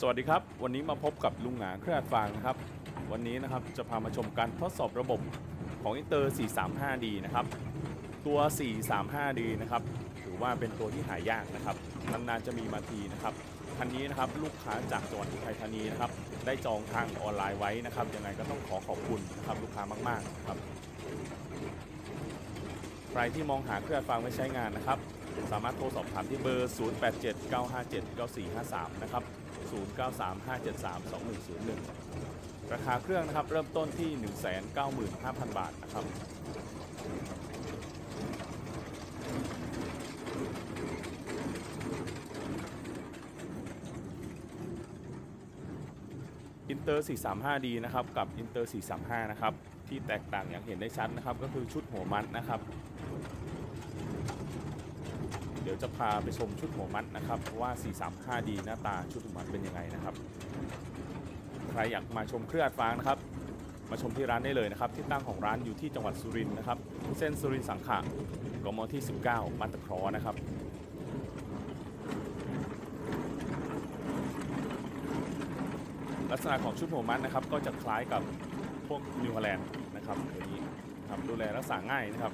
สวัสดีครับ วันนี้มาพบกับลุงหงาเครื่องอัดฟางนะครับ วันนี้นะครับจะพามาชมการทดสอบระบบของอินเตอร์ 435D นะครับ ตัว 435D นะครับถือว่าเป็นตัวที่หายากนะครับนานๆจะมีมาทีนะครับคันนี้นะครับลูกค้าจากจังหวัดอุทัยธานีนะครับได้จองทางออนไลน์ไว้นะครับยังไงก็ต้องขอขอบคุณนะครับลูกค้ามากๆนะครับใครที่มองหาเครื่องอัดฟางไว้ใช้งานนะครับ สามารถโทรสอบถามที่เบอร์ 0879579453 นะครับ 0935732101 ราคาเครื่องนะครับเริ่มต้นที่ 195,000 บาทนะครับอินเตอร์ 435D นะครับกับอินเตอร์ 435 นะครับ ที่แตกต่างอย่างเห็นได้ชัดนะครับ ก็คือชุดหัวมัดนะครับ เดี๋ยวจะพาไปชมชุดหัวมัดนะครับว่า 435D หน้าตาชุดหัวมัดเป็นยังไงนะครับ ใครอยากมาชมเครื่องอัดฟางนะครับ มาชมที่ร้านได้เลยนะครับ ที่ตั้งของร้านอยู่ที่จังหวัดสุรินทร์นะครับ เส้นสุรินทร์สังขะกมที่ 19 มัตะครอนะครับลักษณะของชุดหัวมัดนะครับก็จะคล้ายกับพวกนิวฮอลแลนด์นะครับตัวนี้ครับดูแลรักษาง่ายนะครับ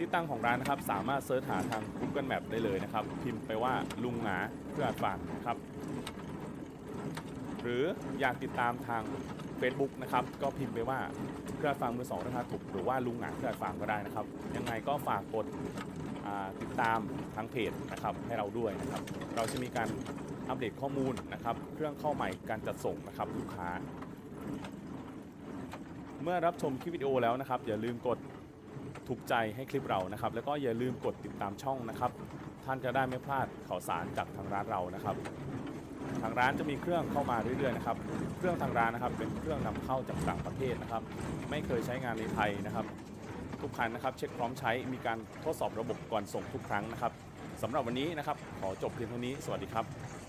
ที่ตั้งของร้านนะครับสามารถเซิร์ชหาทาง Google Map ได้เลยนะครับ พิมพ์ไปว่าลุงหงาเพื่ออัดฟางนะครับ หรืออยากติดตามทาง Facebook นะครับ ก็พิมพ์ไปว่าเครืออัดฟางมือสองราคาถูกหรือว่าลุงหงาเครืออัดฟางก็ได้นะครับ ยังไงก็ฝากกดติดตามทางเพจนะครับให้เราด้วยนะครับ เราจะมีการอัปเดตข้อมูลนะครับ เครื่องเข้าใหม่การจัดส่งนะครับลูกค้า เมื่อรับชมคลิปวิดีโอแล้วนะครับ อย่าลืมกด ถูกใจให้คลิปเรานะครับ แล้วก็อย่าลืมกดติดตามช่องนะครับ ท่านจะได้ไม่พลาดข่าวสารจากทางร้านเรานะครับ ทางร้านจะมีเครื่องเข้ามาเรื่อยๆนะครับ เครื่องทางร้านนะครับ เป็นเครื่องนำเข้าจากต่างประเทศนะครับ ไม่เคยใช้งานในไทยนะครับ ทุกคันนะครับ เช็คพร้อมใช้มีการทดสอบระบบก่อนส่งทุกครั้งนะครับสำหรับวันนี้นะครับ ขอจบเพียงเท่านี้ สวัสดีครับ